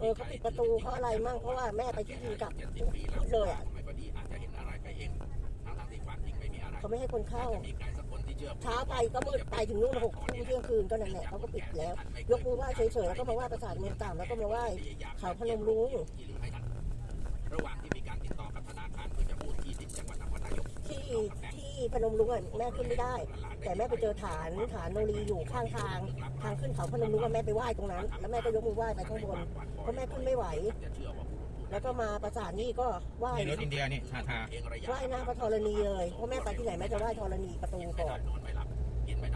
เออเขาปิดประตูเขาอะไรมั่งเพราะว่าแม่ไปที่ดินกลับเลยอะไม่พอดีอาจจะเห็นอะไรไปเองทั้งทที่ความจริงไม่มีอะไรเขาไม่ให้คนเข้า มีใครสักคนที่เชื่อเช้าไปก็มืดไปถึงนู่นหกทุ่มเที่ยงคืนก็นั่นแหละเขาก็ปิดแล้ว ยกมือไหว้เฉยๆแล้วก็มาไหว้ประสาทเมืองต่ำแล้วก็มาไหว้เขาพนมรุ้งระห นมรุ้งอะแม่ขึ้นไม่ได้ แต่แม่ไปเจอฐานฐานโนรีอยู่ข้างทาง ทางขึ้นเขาพนมรุ้งอะแม่ไปไหว้ตรงนั้น แล้วแม่ก็ยกมือไหว้ไปข้างบนเพราะแม่ขึ้นไม่ไหว แล้วก็มาประสานนี่ก็ไหว้นี่รถอินเดียนี่ทาทาไหว้หน้าพระธรณีเลยเพราะแม่ไปที่ไหนแม่จะไหว้ธรณีประตูก่อน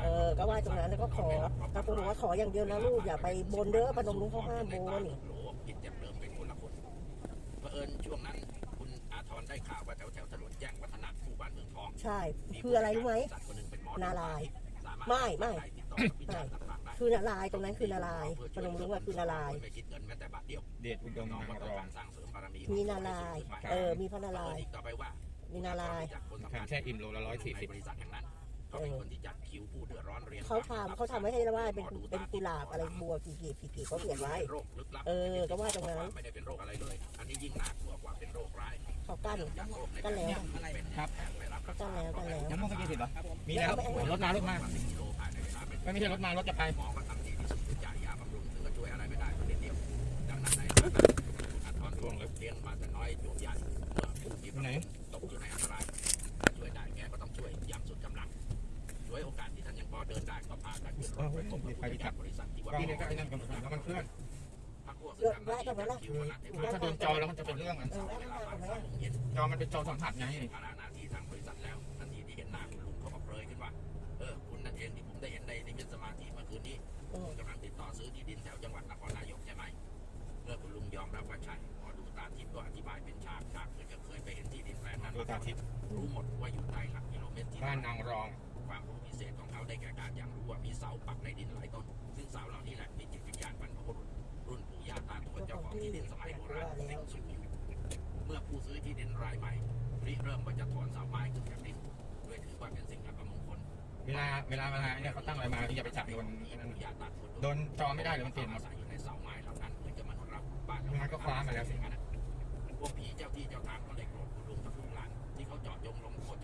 เออก็ไหว้ตรงนั้นแล้วก็ขอตาปูบอกว่าขออย่างเดียวนะลูกอย่าไปบนเด้อพนมรุ้งเขาห้ามบนกิจเดิมเป็นคนละคน ใช่ คืออะไรรู้ไหมนารายณ์ไม่ไม่ไม่คือนารายณ์ตรงนั้นคือนารายณ์พนมรุ้งอะคือนารายณ์ไม่คิดเงินแม้แต่บาทเดียวเดชอุดมน้องนางก็รต้ององการสร้างเสริมบารมีมีนารายณ์เออมีพระนารายณ์ต่อไปว่ามีนารายณ์แถมแช่อิ่มโลละร้อยสี่สิบบริษัทแห่งนั้นเขาเป็นคนที่จัดคิวผู้เดือดร้อนเรียนเขาทำเขาทำไว้ให้ไหว้เป็นเป็นกุหลาบอะไรบัวกี่กี่กี่กี่เขาเขียนไว้โรคลึกลับเออก็ว่าตรงนั้นไม่ได้เป็นโรคอะไรเลยอันนี้ยิ่งหนักกว่าเป็นโรคร้ายเขากั้นอย่างโรคในกั้นแล้วครับ ยังต้องสกิดสิบเหรอมีแล้วรถมารถมากิโลภายในเวลาไม่ไม่ใช่รถมารถจะไปหมอก็ทำดีที่สุดคือจ่ายยาบำรุงซึ่งก็ช่วยอะไรไม่ได้นิดเดียวดังนั้นในอัตอนช่วงเลี้ยงมาแต่น้อยโยมใหญ่เมื่อผู้ที่ไหนตกอยู่ในอันตรายช่วยได้แกก็ต้องช่วยอย่างสุดกำลังช่วยโอกาสที่ท่านยังพอเดินได้ก็พากันขึ้นรถไปพบกับผู้จัดบริษัทที่ว่าก็นี่ก็ไอ้นั่นกันแล้วมันเคลื่อนพรรคพวกเลือกไว้ตรงนั้นละคือคือถ้าโดนจอแล้วมันจะเป็นเรื่องอะเออแล้วทำไมอะจอมันเป็นจอสัมผัสไง ยอมรับว่าใช่พอดูตาทิพย์ก็อธิบายเป็นฉากฉากเพื่อจะเคยไปเห็นที่ดินแปลงนั้นดูตาทิพย์ รู้หมดว่าอยู่ใต้หลักกิโลเมตรที่บ้านนางรอง ความรู้พิเศษของเขาได้แก่การอย่างรู้ว่ามีเสาปักในดินหลายต้น ซึ่งเสาเหล่านี้แหละมีจิตวิญญาณบรรพบุรุษรุ่นปู่ย่าตาทวดเจ้าของที่ดินสมัยโบราณสิงสุขอยู่เมื่อผู้ซื้อที่ดินรายใหม่ริเริ่มว่าจะถอนเสาไม้ขึ้นจากดินโดยถือว่าเป็นสิ่งอัปมงคลเวลาเวลาเวลาเนี่ยเขาตั้งอะไรมาอย่าไปจับโดนที่นั่นปู่ย่าตาทวดโดนจอไม่ได้เลยมันเปลี่ยนหมอาดศัยอยู่ในเสาไม้เหล่านั้นันก็คว้ามาแล้วสิ พวกผีเจ้าที่เจ้าทางก็เลยโกรธคุณลุงกับลูกหลานที่เขาจอดยงลงโทษเฉพาะคุณลุงก็เพราะเป็นผู้นาครอบครัวแต่ใช่ว่าจิตวิญญาณพวกนั้นจะดุร้